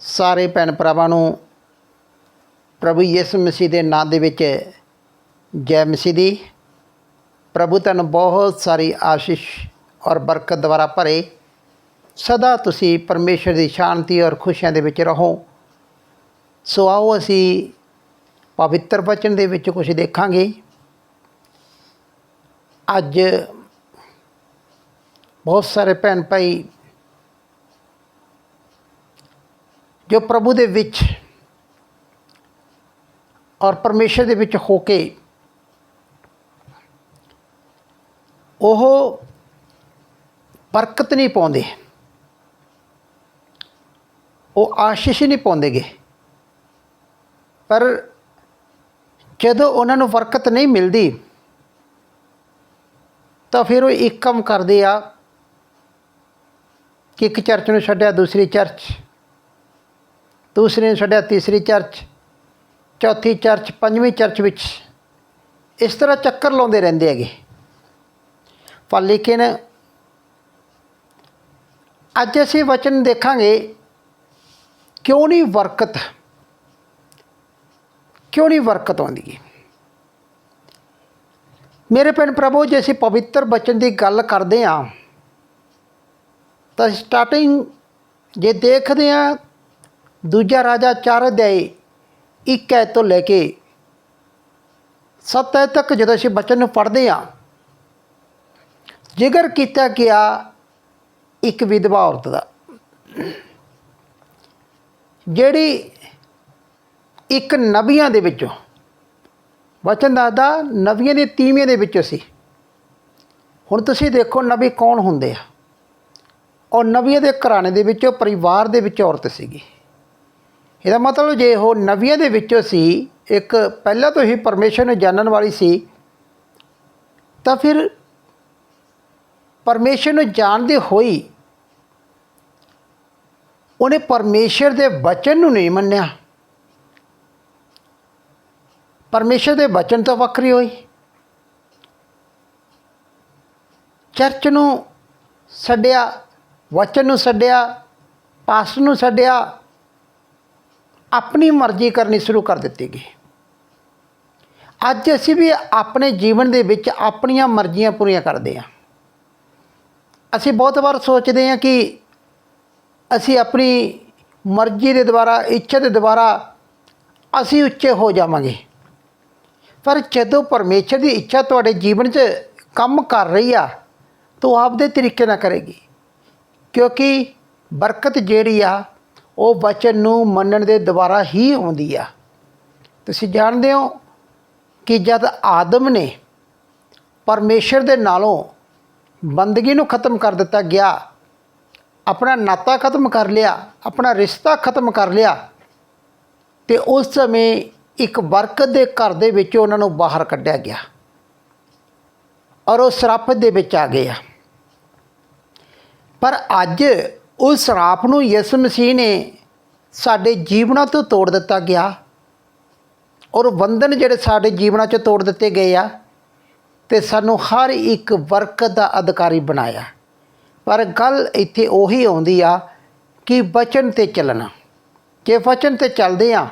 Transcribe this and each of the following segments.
ਸਾਰੇ ਭੈਣ ਭਰਾਵਾਂ ਨੂੰ ਪ੍ਰਭੂ ਯਿਸੂ ਮਸੀਹ ਦੇ ਨਾਮ ਦੇ ਵਿੱਚ ਜੈ ਮਸੀਹ ਦੀ। ਪ੍ਰਭੂ ਤੁਹਾਨੂੰ ਬਹੁਤ ਸਾਰੀ ਆਸ਼ੀਸ਼ ਔਰ ਬਰਕਤ ਦੁਆਰਾ ਭਰੇ। ਸਦਾ ਤੁਸੀਂ ਪਰਮੇਸ਼ਰ ਦੀ ਸ਼ਾਂਤੀ ਔਰ ਖੁਸ਼ੀਆਂ ਦੇ ਵਿੱਚ ਰਹੋ। ਸੋ ਆਓ ਅਸੀਂ ਪਵਿੱਤਰ ਵਚਨ ਦੇ ਵਿੱਚ ਕੁਝ ਦੇਖਾਂਗੇ। ਅੱਜ ਬਹੁਤ ਸਾਰੇ ਭੈਣ ਭਾਈ ਜੋ ਪ੍ਰਭੂ ਦੇ ਵਿੱਚ ਔਰ ਪਰਮੇਸ਼ਰ ਦੇ ਵਿੱਚ ਹੋ ਕੇ ਉਹ ਬਰਕਤ ਨਹੀਂ ਪਾਉਂਦੇ, ਉਹ ਆਸ਼ੀਸ਼ ਨਹੀਂ ਪਾਉਂਦੇਗੇ। ਪਰ ਜਦੋਂ ਉਹਨਾਂ ਨੂੰ ਬਰਕਤ ਨਹੀਂ ਮਿਲਦੀ, ਤਾਂ ਫਿਰ ਉਹ ਇੱਕ ਕੰਮ ਕਰਦੇ ਆ, ਕਿ ਇੱਕ ਚਰਚ ਨੂੰ ਛੱਡਿਆ, ਦੂਸਰੀ ਚਰਚ। ਦੂਸਰੇ ਨੂੰ ਛੱਡਿਆ ਤੀਸਰੀ ਚਰਚ, ਚੌਥੀ ਚਰਚ, ਪੰਜਵੀਂ ਚਰਚ ਵਿੱਚ। ਇਸ ਤਰ੍ਹਾਂ ਚੱਕਰ ਲਾਉਂਦੇ ਰਹਿੰਦੇ ਹੈਗੇ। ਪਰ ਲੇਕਿਨ ਅੱਜ ਅਸੀਂ ਵਚਨ ਦੇਖਾਂਗੇ, ਕਿਉਂ ਨਹੀਂ ਬਰਕਤ ਕਿਉਂ ਨਹੀਂ ਬਰਕਤ ਆਉਂਦੀ ਹੈ ਮੇਰੇ ਭੈਣ ਪ੍ਰਭੂ, ਜੇ ਅਸੀਂ ਪਵਿੱਤਰ ਬਚਨ ਦੀ ਗੱਲ ਕਰਦੇ ਹਾਂ, ਤਾਂ ਸਟਾਰਟਿੰਗ ਜੇ ਦੇਖਦੇ ਹਾਂ ਦੂਜਾ ਰਾਜਾ ਚਾਰ ਅਧਿਆਏ ਇੱਕ ਐ ਤੋਂ ਲੈ ਕੇ ਸੱਤ ਐ ਤੱਕ ਜਦੋਂ ਅਸੀਂ ਬਚਨ ਨੂੰ ਪੜ੍ਹਦੇ ਹਾਂ, ਜ਼ਿਕਰ ਕੀਤਾ ਗਿਆ ਇੱਕ ਵਿਧਵਾ ਔਰਤ ਦਾ, ਜਿਹੜੀ ਇੱਕ ਨਬੀਆਂ ਦੇ ਵਿੱਚੋਂ ਵਚਨ ਦਾਦਾ ਨਬੀਆਂ ਦੇ ਤੀਵੀਆਂ ਦੇ ਵਿੱਚੋਂ ਸੀ। ਹੁਣ ਤੁਸੀਂ ਦੇਖੋ ਨਬੀ ਕੌਣ ਹੁੰਦੇ ਆ? ਔਰ ਨਬੀਆਂ ਦੇ ਘਰਾਣੇ ਦੇ ਵਿੱਚੋਂ, ਪਰਿਵਾਰ ਦੇ ਵਿੱਚ ਔਰਤ ਸੀਗੀ। ਇਹਦਾ ਮਤਲਬ ਜੇ ਉਹ ਨਵੀਆਂ ਦੇ ਵਿੱਚੋਂ ਸੀ, ਇੱਕ ਪਹਿਲਾਂ ਤੋਂ ਹੀ ਪਰਮੇਸ਼ਰ ਨੂੰ ਜਾਣਨ ਵਾਲੀ ਸੀ, ਤਾਂ ਫਿਰ ਪਰਮੇਸ਼ਰ ਨੂੰ ਜਾਣਦੇ ਹੋਈ ਉਹਨੇ ਪਰਮੇਸ਼ਰ ਦੇ ਵਚਨ ਨੂੰ ਨਹੀਂ ਮੰਨਿਆ। ਪਰਮੇਸ਼ਰ ਦੇ ਵਚਨ ਤੋਂ ਵੱਖਰੀ ਹੋਈ ਚਰਚ ਨੂੰ ਛੱਡਿਆ, ਵਚਨ ਨੂੰ ਛੱਡਿਆ ਪਾਸ ਨੂੰ ਛੱਡਿਆ ਆਪਣੀ ਮਰਜ਼ੀ ਕਰਨੀ ਸ਼ੁਰੂ ਕਰ ਦਿੱਤੀ ਗਈ। ਅੱਜ ਅਸੀਂ ਵੀ ਆਪਣੇ ਜੀਵਨ ਦੇ ਵਿੱਚ ਆਪਣੀਆਂ ਮਰਜ਼ੀਆਂ ਪੂਰੀਆਂ ਕਰਦੇ ਹਾਂ। ਅਸੀਂ ਬਹੁਤ ਵਾਰ ਸੋਚਦੇ ਹਾਂ ਕਿ ਅਸੀਂ ਆਪਣੀ ਮਰਜ਼ੀ ਦੇ ਦੁਆਰਾ, ਇੱਛਾ ਦੇ ਦੁਆਰਾ ਅਸੀਂ ਉੱਚੇ ਹੋ ਜਾਵਾਂਗੇ। ਪਰ ਜਦੋਂ ਪਰਮੇਸ਼ਰ ਦੀ ਇੱਛਾ ਤੁਹਾਡੇ ਜੀਵਨ 'ਚ ਕੰਮ ਕਰ ਰਹੀ ਆ, ਤਾਂ ਉਹ ਆਪਦੇ ਤਰੀਕੇ ਨਾਲ ਕਰੇਗੀ। ਕਿਉਂਕਿ ਬਰਕਤ ਜਿਹੜੀ ਆ ਉਹ ਬਚਨ ਨੂੰ ਮੰਨਣ ਦੇ ਦੁਆਰਾ ਹੀ ਆਉਂਦੀ ਆ। ਤੁਸੀਂ ਜਾਣਦੇ ਹੋ ਕਿ ਜਦ ਆਦਮ ਨੇ ਪਰਮੇਸ਼ਰ ਦੇ ਨਾਲੋਂ ਬੰਦਗੀ ਨੂੰ ਖਤਮ ਕਰ ਦਿੱਤਾ ਗਿਆ, ਆਪਣਾ ਨਾਤਾ ਖਤਮ ਕਰ ਲਿਆ, ਆਪਣਾ ਰਿਸ਼ਤਾ ਖਤਮ ਕਰ ਲਿਆ, ਤੇ ਉਸ ਸਮੇਂ ਇੱਕ ਬਰਕਤ ਦੇ ਘਰ ਦੇ ਵਿੱਚ ਉਹਨਾਂ ਨੂੰ ਬਾਹਰ ਕੱਢਿਆ ਗਿਆ ਔਰ ਉਹ ਸਰਾਪ ਦੇ ਵਿੱਚ ਆ ਗਏ ਆ। ਪਰ ਅੱਜ ਉਸ ਸਰਾਪ ਨੂੰ ਯਿਸੂ ਮਸੀਹ ਨੇ ਸਾਡੇ ਜੀਵਨਾਂ ਤੋਂ ਤੋੜ ਦਿੱਤਾ ਗਿਆ। ਔਰ ਬੰਧਨ ਜਿਹੜੇ ਸਾਡੇ ਜੀਵਨਾਂ 'ਚ ਤੋੜ ਦਿੱਤੇ ਗਏ ਆ, ਤੇ ਸਾਨੂੰ ਹਰ ਇੱਕ ਬਰਕਤ ਦਾ ਅਧਿਕਾਰੀ ਬਣਾਇਆ। ਪਰ ਗੱਲ ਇੱਥੇ ਉਹੀ ਆਉਂਦੀ ਆ ਕਿ ਵਚਨ ਤੇ ਚੱਲਣਾ। ਜੇ ਵਚਨ ਤੇ ਚੱਲਦੇ ਆ,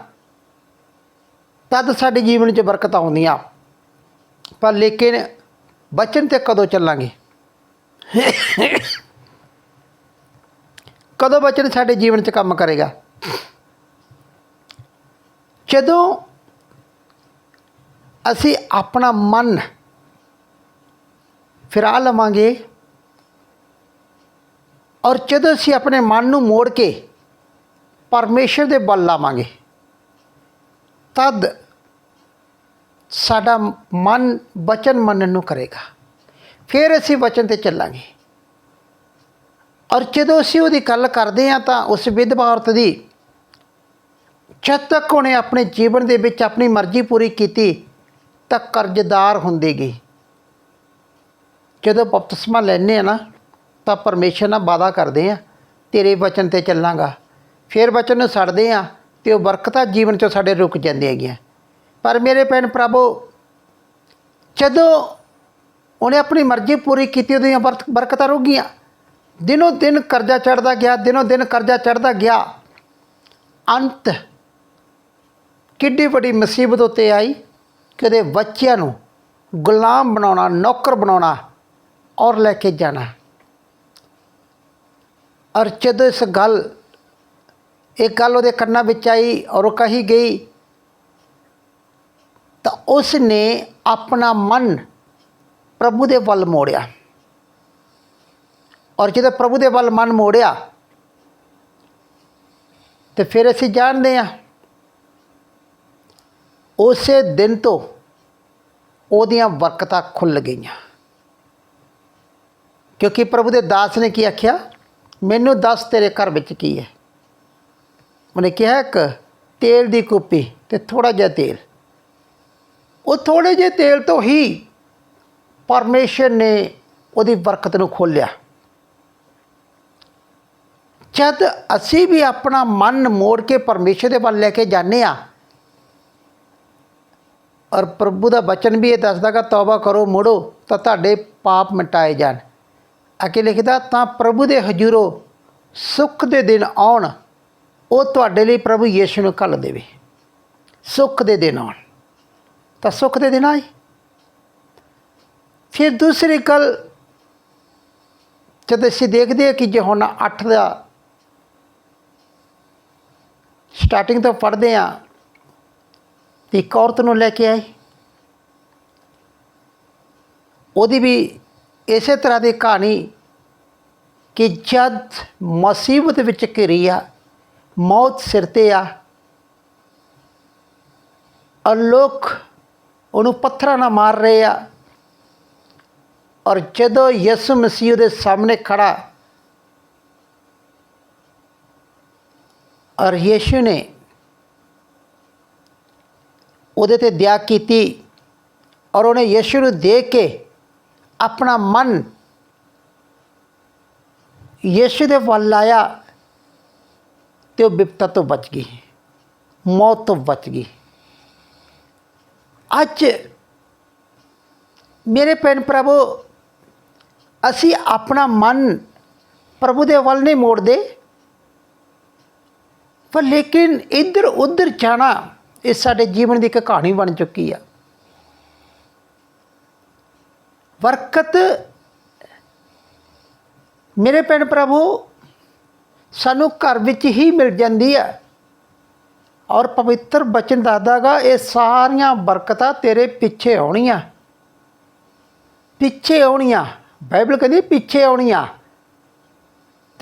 ਤਦ ਸਾਡੇ ਜੀਵਨ 'ਚ ਬਰਕਤ ਆਉਂਦੀਆਂ ਪਰ ਲੇਕਿਨ ਬਚਨ ਤੇ ਕਦੋਂ ਚੱਲਾਂਗੇ? ਕਦੋਂ ਬਚਨ ਸਾਡੇ ਜੀਵਨ 'ਚ ਕੰਮ ਕਰੇਗਾ? ਜਦੋਂ ਅਸੀਂ ਆਪਣਾ ਮਨ ਫਿਰਾ ਲਵਾਂਗੇ ਔਰ ਜਦੋਂ ਅਸੀਂ ਆਪਣੇ ਮਨ ਨੂੰ ਮੋੜ ਕੇ ਪਰਮੇਸ਼ਰ ਦੇ ਬਲ ਲਾਵਾਂਗੇ, ਤਦ ਸਾਡਾ ਮਨ ਵਚਨ ਮੰਨਣ ਨੂੰ ਕਰੇਗਾ। ਫਿਰ ਅਸੀਂ ਵਚਨ ਤੇ ਚੱਲਾਂਗੇ। ਜਦੋਂ ਅਸੀਂ ਉਹਦੀ ਗੱਲ ਕਰਦੇ ਹਾਂ ਤਾਂ ਉਸ ਵਿਧਵਾ ਔਰਤ ਦੀ ਜਦ ਤੱਕ ਉਹਨੇ ਆਪਣੇ ਜੀਵਨ ਦੇ ਵਿੱਚ ਆਪਣੀ ਮਰਜ਼ੀ ਪੂਰੀ ਕੀਤੀ, ਤਾਂ ਕਰਜ਼ਦਾਰ ਹੁੰਦੀ ਗਈ ਜਦੋਂ ਬਪਤਿਸਮਾ ਲੈਣੇ ਆ ਨਾ, ਤਾਂ ਪਰਮੇਸ਼ਰ ਨਾਲ ਵਾਦਾ ਕਰਦੇ ਆ ਤੇਰੇ ਵਚਨ ਤੇ ਚੱਲਾਂਗਾ। ਫਿਰ ਵਚਨ ਨੂੰ ਛੱਡਦੇ ਆ ਤੇ ਉਹ ਬਰਕਤਾਂ ਜੀਵਨ ਚੋਂ ਸਾਡੇ ਰੁਕ ਜਾਂਦੀਆਂ ਹੈਗੀਆਂ। ਪਰ ਮੇਰੇ ਭੈਣ ਪ੍ਰਭੂ ਜਦੋਂ ਉਹਨੇ ਆਪਣੀ ਮਰਜ਼ੀ ਪੂਰੀ ਕੀਤੀ, ਉਹਦੀਆਂ ਬਰਕ- ਬਰਕਤਾਂ ਰੁਕ ਗਈਆਂ। ਦਿਨੋ ਦਿਨ ਕਰਜ਼ਾ ਚੜਦਾ ਗਿਆ, ਦਿਨੋ ਦਿਨ ਕਰਜ਼ਾ ਚੜਦਾ ਗਿਆ। ਅੰਤ ਕਿੱਡੀ ਵੱਡੀ ਮੁਸੀਬਤ ਉੱਤੇ ਆਈ ਕਿ ਉਹਦੇ ਬੱਚਿਆਂ ਨੂੰ ਗੁਲਾਮ ਬਣਾਉਣਾ, ਨੌਕਰ ਬਣਾਉਣਾ ਔਰ ਲੈ ਕੇ ਜਾਣਾ। ਔਰ ਜਦੋਂ ਇਸ ਗੱਲ, ਇਹ ਗੱਲ ਉਹਦੇ ਕੰਨਾਂ ਵਿੱਚ ਆਈ ਔਰ ਉਹ ਕਹੀ ਗਈ, ਤਾਂ ਉਸ ਨੇ ਆਪਣਾ ਮਨ ਪ੍ਰਭੂ ਦੇ ਵੱਲ ਮੋੜਿਆ। ਔਰ ਜਦੋਂ ਪ੍ਰਭੂ ਦੇ ਵੱਲ ਮਨ ਮੋੜਿਆ, ਤੇ ਫਿਰ ਅਸੀਂ ਜਾਣਦੇ ਹਾਂ, ਉਸੇ ਦਿਨ ਤੋਂ ਉਹਦੀਆਂ ਬਰਕਤਾਂ ਖੁੱਲ ਗਈਆਂ। ਕਿਉਂਕਿ ਪ੍ਰਭੂ ਦੇ ਦਾਸ ਨੇ ਕੀ ਆਖਿਆ? ਮੈਨੂੰ ਦੱਸ ਤੇਰੇ ਘਰ ਵਿੱਚ ਕੀ ਹੈ? ਉਹਨੇ ਕਿਹਾ, ਇੱਕ ਤੇਲ ਦੀ ਕੁੱਪੀ ਤੇ ਥੋੜਾ ਜਿਹਾ ਤੇਲ। ਉਹ ਥੋੜੇ ਜਿਹੇ ਤੇਲ ਤੋਂ ਹੀ ਪਰਮੇਸ਼ਰ ਨੇ ਉਹਦੀ ਬਰਕਤ ਨੂੰ ਖੋਲਿਆ ਜਦ ਅਸੀਂ ਵੀ ਆਪਣਾ ਮਨ ਮੋੜ ਕੇ ਪਰਮੇਸ਼ਰ ਦੇ ਵੱਲ ਲੈ ਕੇ ਜਾਂਦੇ ਆ ਔਰ ਪ੍ਰਭੂ ਦਾ ਬਚਨ ਵੀ ਇਹ ਦੱਸਦਾ ਕਿ ਤੌਬਾ ਕਰੋ, ਮੁੜੋ, ਤਾਂ ਤੁਹਾਡੇ ਪਾਪ ਮਿਟਾਏ ਜਾਣ। ਅੱਗੇ ਲਿਖਦਾ, ਤਾਂ ਪ੍ਰਭੂ ਦੇ ਹਜ਼ੂਰੋਂ ਸੁੱਖ ਦੇ ਦਿਨ ਆਉਣ, ਉਹ ਤੁਹਾਡੇ ਲਈ ਪ੍ਰਭੂ ਯੀਸ਼ੂ ਨੂੰ ਕੱਲ ਦੇਵੇ। ਸੁੱਖ ਦੇ ਦਿਨ ਆਉਣ। ਤਾਂ ਸੁੱਖ ਦੇ ਦਿਨ ਆਏ। ਫਿਰ ਦੂਸਰੀ ਗੱਲ, ਜਦ ਅਸੀਂ ਦੇਖਦੇ ਹਾਂ ਕਿ ਜੇ ਹੁਣ 8 ਦਾ ਸਟਾਰਟਿੰਗ ਤੋਂ ਪੜ੍ਹਦੇ ਹਾਂ। ਤੇ ਇੱਕ ਔਰਤ ਨੂੰ ਲੈ ਕੇ ਆਏ। ਉਹਦੀ ਵੀ ਇਸੇ ਤਰ੍ਹਾਂ ਦੀ ਕਹਾਣੀ ਕਿ ਜਦ ਮੁਸੀਬਤ ਵਿੱਚ ਘਿਰੀ ਆ, ਮੌਤ ਸਿਰ ਤੇ ਆ ਔਰ ਲੋਕ ਉਹਨੂੰ ਪੱਥਰਾਂ ਨਾਲ ਮਾਰ ਰਹੇ ਆ। ਔਰ ਜਦੋਂ ਯਿਸੂ ਮਸੀਹ ਦੇ ਸਾਹਮਣੇ ਖੜਾ ਔਰ ਯੀਸ਼ੂ ਨੇ ਉਹਦੇ ਤੇ ਦਇਆ ਕੀਤੀ ਔਰ ਉਹਨੇ ਯੀਸ਼ੂ ਨੂੰ ਦੇਖ ਕੇ ਆਪਣਾ ਮਨ ਯੀਸ਼ੂ ਦੇ ਵੱਲ ਲਾਇਆ ਤੇ ਉਹ ਬਿਪਤਾ ਤੋਂ ਬਚ ਗਈ, ਮੌਤ ਤੋਂ ਬਚ ਗਈ। ਅੱਜ ਮੇਰੇ ਭੈਣ ਪ੍ਰਭੂ ਅਸੀਂ ਆਪਣਾ ਮਨ ਪ੍ਰਭੂ ਦੇ ਵੱਲ ਨਹੀਂ ਮੋੜਦੇ। ਪਰ ਲੇਕਿਨ ਇੱਧਰ ਉੱਧਰ ਜਾਣਾ, ਇਹ ਸਾਡੇ ਜੀਵਨ ਦੀ ਇੱਕ ਕਹਾਣੀ ਬਣ ਚੁੱਕੀ ਆ। ਬਰਕਤ ਮੇਰੇ ਭੈਣ ਪ੍ਰਭੂ ਸਾਨੂੰ ਘਰ ਵਿੱਚ ਹੀ ਮਿਲ ਜਾਂਦੀ ਆ। ਔਰ ਪਵਿੱਤਰ ਬਚਨ ਦੱਸਦਾਗਾ, ਇਹ ਸਾਰੀਆਂ ਬਰਕਤਾਂ ਤੇਰੇ ਪਿੱਛੇ ਆਉਣੀਆਂ। ਪਿੱਛੇ ਆਉਣੀਆਂ। ਬਾਈਬਲ ਕਹਿੰਦੀ ਪਿੱਛੇ ਆਉਣੀਆਂ।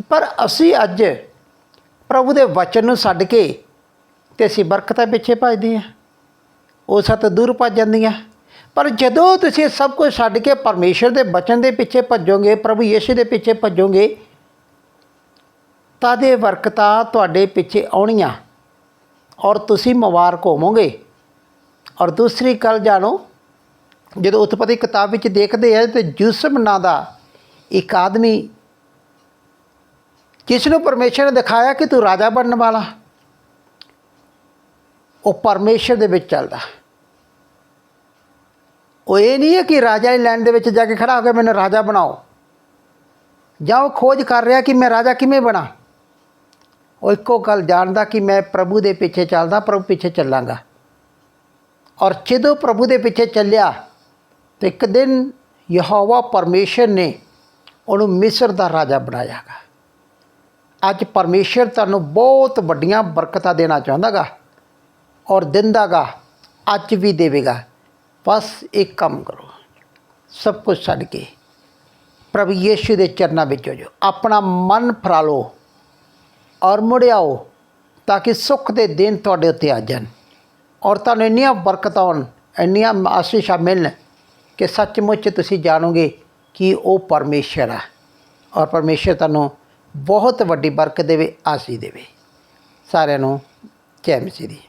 ਪਰ ਅਸੀਂ ਅੱਜ ਪ੍ਰਭੂ ਦੇ ਵਚਨ ਨੂੰ ਛੱਡ ਕੇ ਤੇ ਅਸੀਂ ਬਰਕਤਾਂ ਪਿੱਛੇ ਭੱਜਦੇ ਹਾਂ ਉਹ ਸਤ ਦੂਰ ਭੱਜ ਜਾਂਦੀਆਂ। ਪਰ ਜਦੋਂ ਤੁਸੀਂ ਸਭ ਕੁਝ ਛੱਡ ਕੇ ਪਰਮੇਸ਼ਰ ਦੇ ਵਚਨ ਦੇ ਪਿੱਛੇ ਭੱਜੋਗੇ, ਪ੍ਰਭੂ ਯਿਸੂ ਦੇ ਪਿੱਛੇ ਭੱਜੋਗੇ, ਤਾਂ ਦੇ ਬਰਕਤਾਂ ਤੁਹਾਡੇ ਪਿੱਛੇ ਆਉਣੀਆਂ ਔਰ ਤੁਸੀਂ ਮੁਬਾਰਕ ਹੋਵੋਗੇ। ਔਰ ਦੂਸਰੀ ਗੱਲ ਜਾਣੋ, ਜਦੋਂ ਉਤਪਤੀ ਕਿਤਾਬ ਵਿੱਚ ਦੇਖਦੇ ਆ ਤੇ ਯੂਸਫ ਨਾਂ ਦਾ ਇੱਕ ਆਦਮੀ ਜਿਸ ਨੂੰ ਪਰਮੇਸ਼ਰ ਨੇ ਦਿਖਾਇਆ ਕਿ ਤੂੰ ਰਾਜਾ ਬਣਨ ਵਾਲਾ? ਉਹ ਪਰਮੇਸ਼ਰ ਦੇ ਵਿੱਚ ਚੱਲਦਾ। ਉਹ ਇਹ ਨਹੀਂ ਹੈ ਕਿ ਰਾਜਾ ਦੀ ਲਾਈਨ ਦੇ ਵਿੱਚ ਜਾ ਕੇ ਖੜਾ ਹੋ ਕੇ ਮੈਨੂੰ ਰਾਜਾ ਬਣਾਓ। ਜਾਂ ਉਹ ਖੋਜ ਕਰ ਰਿਹਾ ਕਿ ਮੈਂ ਰਾਜਾ ਕਿਵੇਂ ਬਣਾ? ਉਹ ਇੱਕੋ ਗੱਲ ਜਾਣਦਾ ਕਿ ਮੈਂ ਪ੍ਰਭੂ ਦੇ ਪਿੱਛੇ ਚੱਲਦਾ, ਪ੍ਰਭੂ ਪਿੱਛੇ ਚੱਲਾਂਗਾ। ਔਰ ਜਦੋਂ ਪ੍ਰਭੂ ਦੇ ਪਿੱਛੇ ਚੱਲਿਆ, ਤੇ ਇੱਕ ਦਿਨ ਯਹੋਵਾ ਪਰਮੇਸ਼ਰ ਨੇ ਉਹਨੂੰ ਮਿਸਰ ਦਾ ਰਾਜਾ ਬਣਾਇਆਗਾ। ਅੱਜ ਪਰਮੇਸ਼ਰ ਤੁਹਾਨੂੰ ਬਹੁਤ ਵੱਡੀਆਂ ਬਰਕਤਾਂ ਦੇਣਾ ਚਾਹੁੰਦਾਗਾ ਔਰ ਦਿੰਦਾਗਾ, ਅੱਜ ਵੀ ਦੇਵੇਗਾ। ਬਸ ਇੱਕ ਕੰਮ ਕਰੋ, ਸਭ ਕੁਝ ਛੱਡ ਕੇ ਪ੍ਰਭੂ ਯੀਸ਼ੂ ਦੇ ਚਰਨਾਂ ਵਿੱਚ ਹੋ ਜਾਓ। ਆਪਣਾ ਮਨ ਫਰਾ ਲਓ ਔਰ ਮੁੜਿਆਓ ਤਾਂ ਕਿ ਸੁੱਖ ਦੇ ਦਿਨ ਤੁਹਾਡੇ ਉੱਤੇ ਆ ਜਾਣ। ਔਰ ਤੁਹਾਨੂੰ ਇੰਨੀਆਂ ਬਰਕਤਾਂ ਆਉਣ ਇੰਨੀਆਂ ਆਸ਼ੀਸ਼ਾਂ ਮਿਲਣ ਕਿ ਸੱਚਮੁੱਚ ਤੁਸੀਂ ਜਾਣੋਗੇ ਕਿ ਉਹ ਪਰਮੇਸ਼ਰ ਆ। ਔਰ ਪਰਮੇਸ਼ਰ ਤੁਹਾਨੂੰ ਬਹੁਤ ਵੱਡੀ ਬਰਕਤ ਦੇਵੇ ਆਸੀ ਦੇਵੇ। ਸਾਰਿਆਂ ਨੂੰ ਜੈ ਮਸੀਹ ਦੀ।